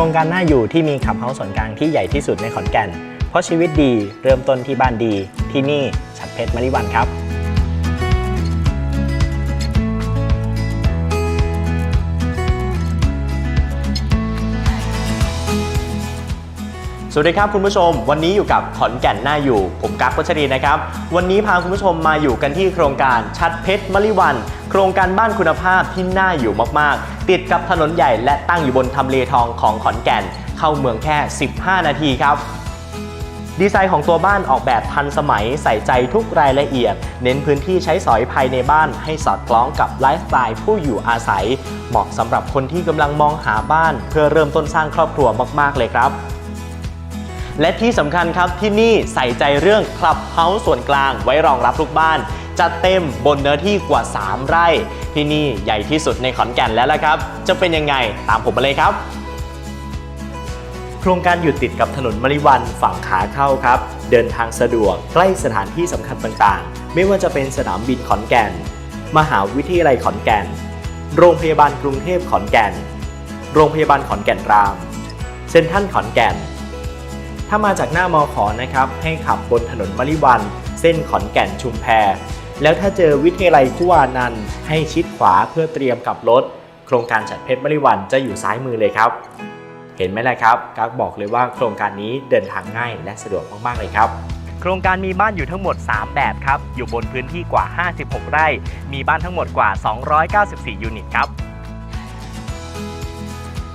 รงการน่าอยู่ที่มีขับเฮาส์ส่วนกลางที่ใหญ่ที่สุดในขอนแก่น เพราะชีวิตดีเริ่มต้นที่บ้านดีที่นี่ฉัดเพชรมริวันครับ สวัสดีครับคุณผู้ชม วันนี้อยู่กับขอนแก่นหน่าอยู่ ผมกั๊กวัชรีนะครับ วันนี้พาคุณผู้ชมมาอยู่กันที่โครงการชัดเพชรมริวัน โครงการบ้านคุณภาพที่น่าอยู่มากๆ ติดกับถนนใหญ่และตั้งอยู่บนทำเลทองของขอนแก่น เข้าเมืองแค่ 15 นาทีครับดีไซน์ของตัวบ้านออกแบบทันสมัยใส่ใจทุกรายละเอียด เน้นพื้นที่ใช้สอยภายในบ้านให้สอดคล้องกับไลฟ์สไตล์ผู้อยู่อาศัย เหมาะสำหรับคนที่กำลังมองหาบ้าน เพื่อเริ่มต้นสร้างครอบครัวมาก ๆ เลยครับ และที่สำคัญครับที่นี่ใส่ใจเรื่องคลับเฮาส์ส่วนกลางไว้รองรับลูกบ้าน จัดเต็มบนเนื้อที่กว่า 3 ไร่ ที่นี่ใหญ่ที่สุดในขอนแก่นแล้วละครับ จะเป็นยังไงตามผมมาเลยครับ โครงการอยู่ติดกับถนนมริวันฝั่งขาเข้าครับ เดินทางสะดวกใกล้สถานที่สำคัญต่างๆ ไม่ว่าจะเป็นสนามบินขอนแก่น มหาวิทยาลัยขอนแก่น โรงพยาบาลกรุงเทพขอนแก่น โรงพยาบาลขอนแก่นราม เซ็นทรัลขอนแก่น ถ้ามาจากหน้ามอขอนะครับ ให้ขับบนถนนมริวัน เส้นขอนแก่นชุมแพ แล้วถ้าเจอวิทยาลัยกุวานันท์ให้ชิดขวาเพื่อเตรียมกลับรถ โครงการจัดเพชรมริวันจะอยู่ซ้ายมือเลยครับ เห็นไหมล่ะครับกั๊กบอกเลยว่าโครงการนี้เดินทางง่ายและสะดวกมากๆเลยครับ โครงการมีบ้านอยู่ทั้งหมด 3 แบบครับ อยู่บนพื้นที่กว่า 56 ไร่ มีบ้านทั้งหมดกว่า 294 ยูนิตครับ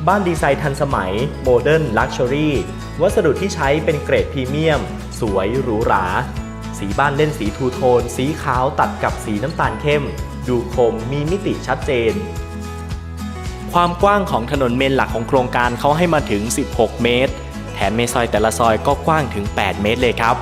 บ้านดีไซน์ทันสมัยโมเดิร์นลักชัวรี่ วัสดุที่ใช้เป็นเกรดพรีเมียม สวยหรูหรา สีบ้านเล่นสีทูโทน สีขาวตัดกับสีน้ำตาลเข้ม ดูคมมีมิติชัดเจน ความกว้างของถนนเมนหลักของโครงการเขาให้มาถึง 16 เมตร แถมในซอยแต่ละซอยก็กว้างถึง 8 เมตรเลยครับ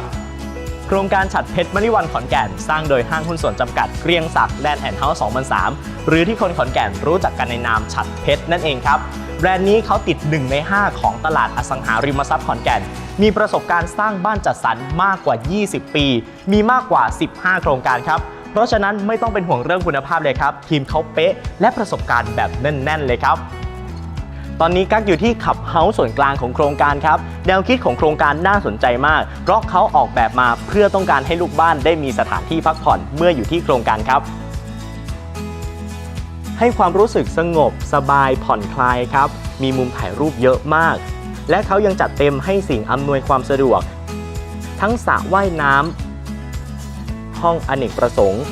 โครงการฉัดเพชรมริวันขอนแก่น สร้างโดยห้างหุ้นส่วนจำกัดเกรียงศักดิ์แลนด์แอนด์เฮาส์2003หรือที่คนขอนแก่นรู้จักกันในนามฉัดเพชรนั่นเองครับ แบรนด์นี้เขาติด 1 ใน 5 ของตลาดอสังหาริมทรัพย์ขอนแก่น มีประสบการณ์สร้างบ้านจัดสรรมากกว่า 20 ปี มีมากกว่า 15 โครงการครับ เพราะฉะนั้นไม่ต้องเป็นห่วงเรื่องคุณภาพเลยครับ ทีมเขาเป๊ะ และประสบการณ์แบบแน่น ๆ เลยครับตอนนี้กักอยู่ที่ขับเฮาส์ส่วนกลางของโครงการครับ แนวคิดของโครงการน่าสนใจมาก เพราะเขาออกแบบมาเพื่อต้องการให้ลูกบ้านได้มีสถานที่พักผ่อนเมื่ออยู่ที่โครงการครับ ให้ความรู้สึกสงบ สบายผ่อนคลายครับ มีมุมถ่ายรูปเยอะมาก และเขายังจัดเต็มให้สิ่งอำนวยความสะดวก ทั้งสระว่ายน้ำห้องอเนกประสงค์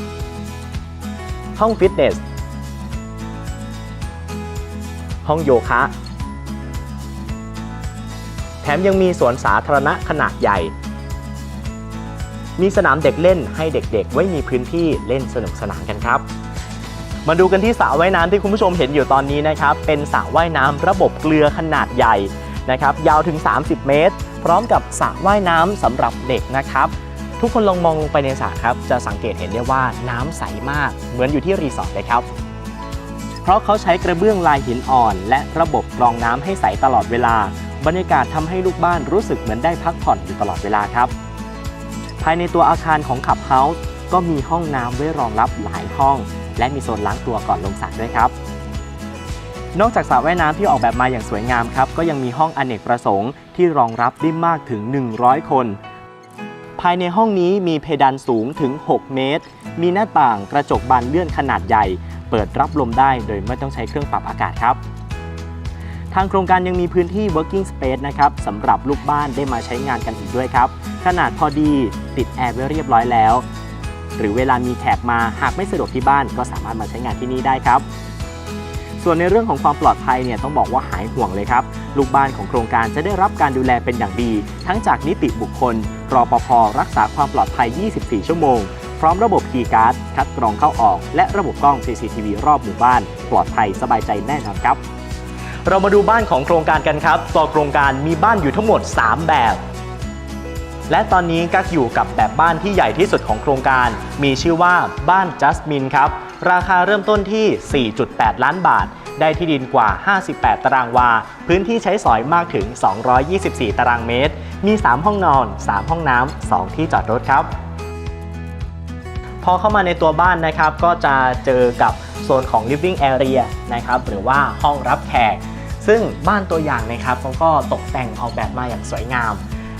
ห้องฟิตเนส ห้องโยคะ แถมยังมีสวนสาธารณะขนาดใหญ่ มีสนามเด็กเล่นให้เด็กๆ ไว้มีพื้นที่เล่นสนุกสนานกันครับ มาดูกันที่สระว่ายน้ำที่คุณผู้ชมเห็นอยู่ตอนนี้นะครับ เป็นสระว่ายน้ำระบบเกลือขนาดใหญ่นะครับยาวถึง 30 เมตร พร้อมกับสระว่ายน้ำสำหรับเด็กนะครับ ทุกคนลองมองลงไปในสระครับ จะสังเกตเห็นได้ว่าน้ำใสมาก เหมือนอยู่ที่รีสอร์ทเลยครับเพราะเขาใช้กระเบื้องลายหินอ่อน และระบบกรองน้ำให้ใสตลอดเวลา บรรยากาศทำให้ลูกบ้านรู้สึกเหมือนได้พักผ่อนอยู่ตลอดเวลาครับ ภายในตัวอาคารของขับเฮาส์ก็มีห้องน้ำไว้รองรับหลายห้อง และมีโซนล้างตัวก่อนลงสระด้วยครับ นอกจากสระว่ายน้ำที่ออกแบบมาอย่างสวยงามครับ ก็ยังมีห้องอเนกประสงค์ที่รองรับได้มากถึง 100 คน ภายในห้องนี้มีเพดานสูงถึง 6 เมตร มีหน้าต่างกระจกบานเลื่อนขนาดใหญ่ เปิดรับลมได้โดยไม่ต้องใช้เครื่องปรับอากาศครับทางโครงการยังมีพื้นที่ working space นะครับสำหรับลูกบ้านได้มาใช้งานกันอีกด้วยครับ ขนาดพอดีติดแอร์ไว้เรียบร้อยแล้ว หรือเวลามีแขกมาหากไม่สะดวกที่บ้านก็สามารถมาใช้งานที่นี่ได้ครับ ส่วนในเรื่องของความปลอดภัยเนี่ยต้องบอกว่าหายห่วงเลยครับ ลูกบ้านของโครงการจะได้รับการดูแลเป็นอย่างดี ทั้งจากนิติบุคคลรอปภรักษาความปลอดภัย 24 ชั่วโมง พร้อมระบบคีย์การ์ดคัดกรองเข้าออก และระบบกล้อง CCTV รอบหมู่บ้าน ปลอดภัยสบายใจแน่นอนครับเรามาดูบ้านของโครงการกันครับตัวโครงการมีบ้านอยู่ทั้งหมด 3 แบบ และตอนนี้กักอยู่กับแบบบ้านที่ใหญ่ที่สุดของโครงการ มีชื่อว่าบ้านจัสมินครับ ราคาเริ่มต้นที่ 4.8 ล้านบาท ได้ที่ดินกว่า 58 ตารางวา พื้นที่ใช้สอยมากถึง 224 ตารางเมตร มี 3 ห้องนอน 3 ห้องน้ำ 2 ที่จอดรถครับ พอเข้ามาในตัวบ้านนะครับก็จะเจอกับโซนของ living area นะครับหรือว่าห้องรับแขก ซึ่งบ้านตัวอย่างนะครับเขาก็ตกแต่งออกแบบมาอย่างสวยงาม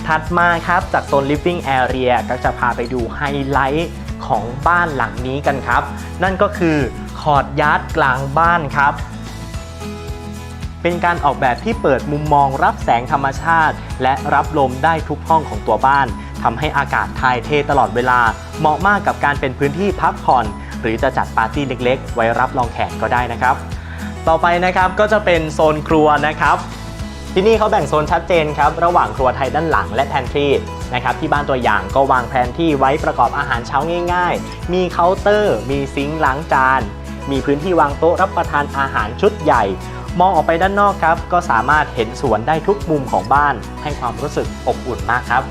ถัดมาครับจากโซน living area ก็จะพาไปดูไฮไลท์ของบ้านหลังนี้กันครับ นั่นก็คือคอร์ดยาร์ดกลางบ้านครับ เป็นการออกแบบที่เปิดมุมมองรับแสงธรรมชาติ และรับลมได้ทุกห้องของตัวบ้านทำให้อากาศถ่ายเทตลอดเวลา เหมาะมากกับการเป็นพื้นที่พักผ่อน หรือจะจัดปาร์ตี้เล็ก ๆ ไว้รับรองแขกก็ได้นะครับ ต่อไปนะครับก็จะเป็นโซนครัวนะครับ ที่นี่เขาแบ่งโซนชัดเจนครับระหว่างครัวไทยด้านหลังและแพนทรีนะครับที่บ้านตัวอย่างก็วางแผนที่ไว้ประกอบอาหารเช้าง่าย ๆ มีเคาน์เตอร์ มีซิงค์ล้างจาน มีพื้นที่วางโต๊ะรับประทานอาหารชุดใหญ่ มองออกไปด้านนอกครับ ก็สามารถเห็นสวนได้ทุกมุมของบ้าน ให้ความรู้สึกอบอุ่นมากครับ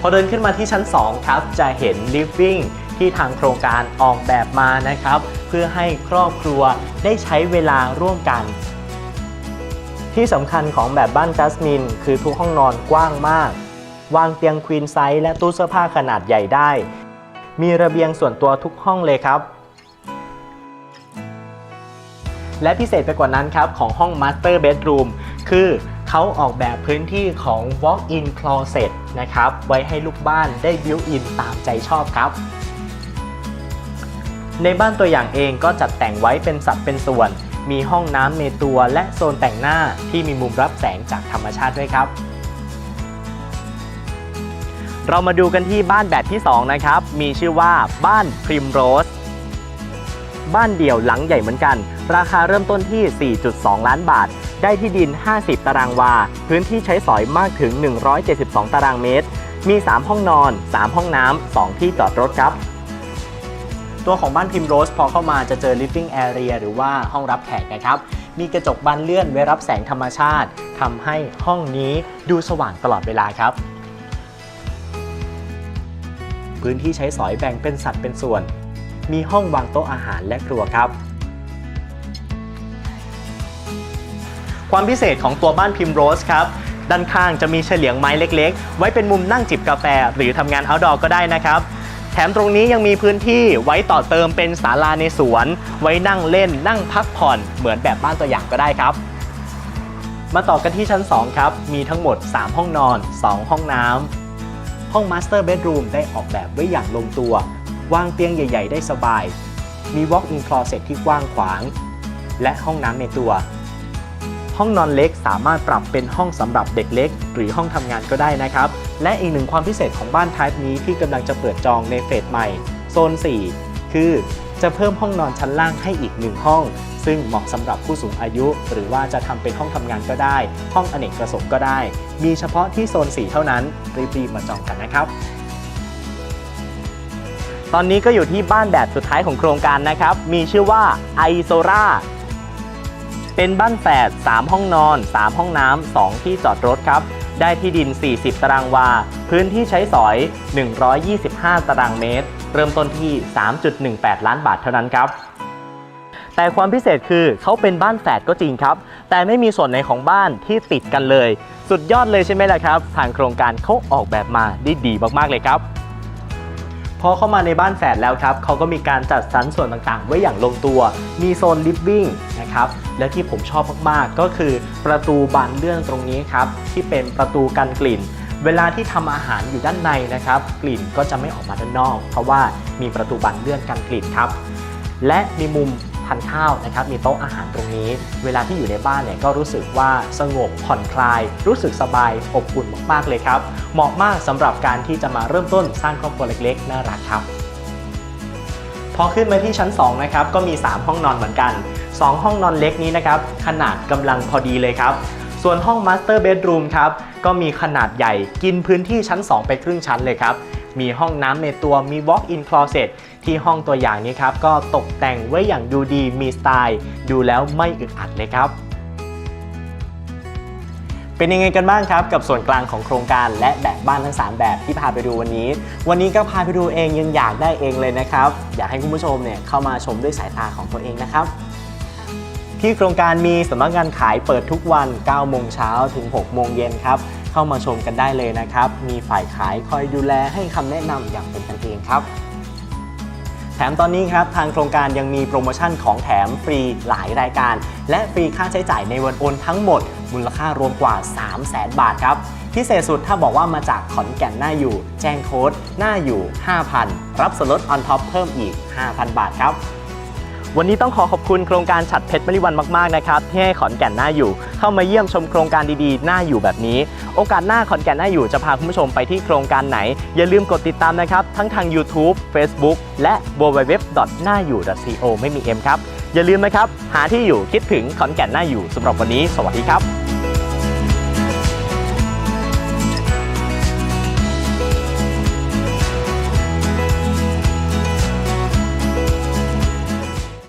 พอเดินขึ้นมาที่ชั้น 2 ครับ จะเห็น living ที่ทางโครงการออกแบบมานะครับ เพื่อให้ครอบครัวได้ใช้เวลาร่วมกัน ที่สำคัญของแบบบ้านจัสมิน คือทุกห้องนอนกว้างมาก วางเตียงควีนไซส์และตู้เสื้อผ้าขนาดใหญ่ได้ มีระเบียงส่วนตัวทุกห้องเลยครับ และพิเศษไปกว่านั้นครับ ของห้อง Master Bedroom คือเขาออกแบบพื้นที่ของ Walk-in Closet นะครับ ไว้ให้ลูกบ้านได้ built-in ตามใจชอบครับ ในบ้านตัวอย่างเองก็จัดแต่งไว้เป็นสัดเป็นส่วน มีห้องน้ำในตัวและโซนแต่งหน้าที่มีมุมรับแสงจากธรรมชาติด้วยครับ เรามาดูกันที่บ้านแบบที่ 2 นะครับ มีชื่อว่าบ้านพริมโรสบ้านเดี่ยวหลังใหญ่เหมือนกัน ราคาเริ่มต้นที่ 4.2 ล้านบาท ได้ที่ดิน 50 ตารางวา พื้นที่ใช้สอยมากถึง 172 ตารางเมตร มี 3 ห้องนอน 3 ห้องน้ำ 2 ที่จอดรถครับ ตัวของบ้านพิมโรสพอเข้ามาจะเจอ living area หรือว่าห้องรับแขกนะครับ มีกระจกบานเลื่อนไว้รับแสงธรรมชาติทำให้ห้องนี้ดูสว่างตลอดเวลาครับ พื้นที่ใช้สอยแบ่งเป็นสัดเป็นส่วน มีห้องวางโต๊ะอาหารและครัวครับความพิเศษของตัวบ้านพิมโรสครับ ด้านข้างจะมีเฉลียงไม้เล็กๆ ไว้เป็นมุมนั่งจิบกาแฟ หรือทำงาน outdoor ก็ได้นะครับ แถมตรงนี้ยังมีพื้นที่ไว้ต่อเติมเป็นศาลาในสวน ไว้นั่งเล่นนั่งพักผ่อนเหมือนแบบบ้านตัวอย่างก็ได้ครับ มาต่อกันที่ชั้น 2 ครับ มีทั้งหมด 3 ห้องนอน 2 ห้องน้ำห้อง Master Bedroom ได้ออกแบบไว้อย่างลงตัว วางเตียงใหญ่ ๆ ได้สบาย มี Walk-in Closet ที่กว้างขวาง และห้องน้ำในตัว ห้องนอนเล็กสามารถปรับเป็นห้องสำหรับเด็กเล็ก หรือห้องทำงานก็ได้นะครับ และอีกหนึ่งความพิเศษของบ้าน Type นี้ที่กำลังจะเปิดจองในเฟสใหม่โซน 4 คือจะเพิ่มห้องนอนชั้นล่างให้อีกหนึ่งห้อง ซึ่งเหมาะสำหรับผู้สูงอายุ หรือว่าจะทำเป็นห้องทำงานก็ได้ ห้องอเนกประสงค์ก็ได้ มีเฉพาะที่โซน 4 เท่านั้นรีบๆมาจองกันนะครับตอนนี้ก็อยู่ที่บ้านแบบสุดท้ายของโครงการนะครับ มีชื่อว่าไอโซรา เป็นบ้านแฝด3 ห้องนอน 3 ห้องน้ำ 2 ที่จอดรถครับ ได้ที่ดิน 40 ตารางวา พื้นที่ใช้สอย 125 ตารางเมตร เริ่มต้นที่ 3.18 ล้านบาทเท่านั้นครับ แต่ความพิเศษคือเขาเป็นบ้านแฝดก็จริงครับ แต่ไม่มีส่วนไหนของบ้านที่ติดกันเลย สุดยอดเลยใช่ไหมล่ะครับ ทางโครงการเขาออกแบบมาได้ดีมากๆเลยครับ พอเข้ามาในบ้านแฝดแล้วครับเขาก็มีการจัดสรรส่วนต่างๆ ไว้อย่างลงตัว มีโซนลิฟวิ่งนะครับ และที่ผมชอบมากๆ ก็คือประตูบานเลื่อนตรงนี้ครับที่เป็นประตูกันกลิ่น เวลาที่ทำอาหารอยู่ด้านในนะครับ กลิ่นก็จะไม่ออกมาด้านนอก เพราะว่ามีประตูบานเลื่อนกันกลิ่นครับ และมีมุม ทานข้าวนะครับมีโต๊ะอาหารตรงนี้ เวลาที่อยู่ในบ้านเนี่ยก็รู้สึกว่าสงบผ่อนคลาย รู้สึกสบายอบอุ่นมากๆเลยครับ เหมาะมากสำหรับการที่จะมาเริ่มต้นสร้างครอบครัวเล็กๆน่ารักครับพอขึ้นมาที่ชั้น2นะครับก็มี 3 ห้องนอนเหมือนกัน 2 ห้องนอนเล็กนี้นะครับขนาดกำลังพอดีเลยครับ ส่วนห้อง Master Bedroom ครับก็มีขนาดใหญ่กินพื้นที่ชั้น 2 ไปครึ่งชั้นเลยครับ มีห้องน้ำในตัวมี Walk-in Closet ที่ห้องตัวอย่างนี้ครับก็ตกแต่งไว้อย่างดูดีมีสไตล์ ดูแล้วไม่อึดอัดเลยครับเป็นยังไงกันบ้างครับกับส่วนกลางของโครงการและแบบบ้านทั้ง 3 แบบที่พาไปดูวันนี้ วันนี้ก็พาไปดูเองยังอยากได้เองเลยนะครับ อยากให้คุณผู้ชมเนี่ยเข้ามาชมด้วยสายตาของตัวเองนะครับ ที่โครงการมีสำนักงานขายเปิดทุกวัน 9 โมงเช้าถึง 6 โมงเย็นครับ เข้ามาชมกันได้เลยนะครับ มีฝ่ายขายคอยดูแลให้คำแนะนำอย่างเป็นกันเองครับ แถมตอนนี้ครับทางโครงการยังมีโปรโมชั่นของแถมฟรีหลายรายการ และฟรีค่าใช้จ่ายในวันโอนทั้งหมด มูลค่ารวมกว่า 3 0 0แสนบาทครับพิเศษสุดถ้าบอกว่ามาจากขอนแก่นหน้าอยู่ แจ้งโค้ดหน้าอยู่ 5,000 รับส่วนลดออนท็อปเพิ่มอีก 5,000 บาทครับ วันนี้ต้องขอขอบคุณโครงการฉัดเพชรมริวันมากๆนะครับที่ให้ขอนแก่นหน้าอยู่ เข้ามาเยี่ยมชมโครงการดีๆหน้าอยู่แบบนี้ โอกาสหน้าขอนแก่นหน้าอยู่จะพาคุณผู้ชมไปที่โครงการไหน อย่าลืมกดติดตามนะครับ ทั้งทาง YouTube Facebook และ www. หน้าอยู่ co ไม่มี m ครับอย่าลืมนะครับหาที่อยู่คิดถึงขอนแก่นหน้าอยู่สำหรับวันนี้ สวัสดีครับ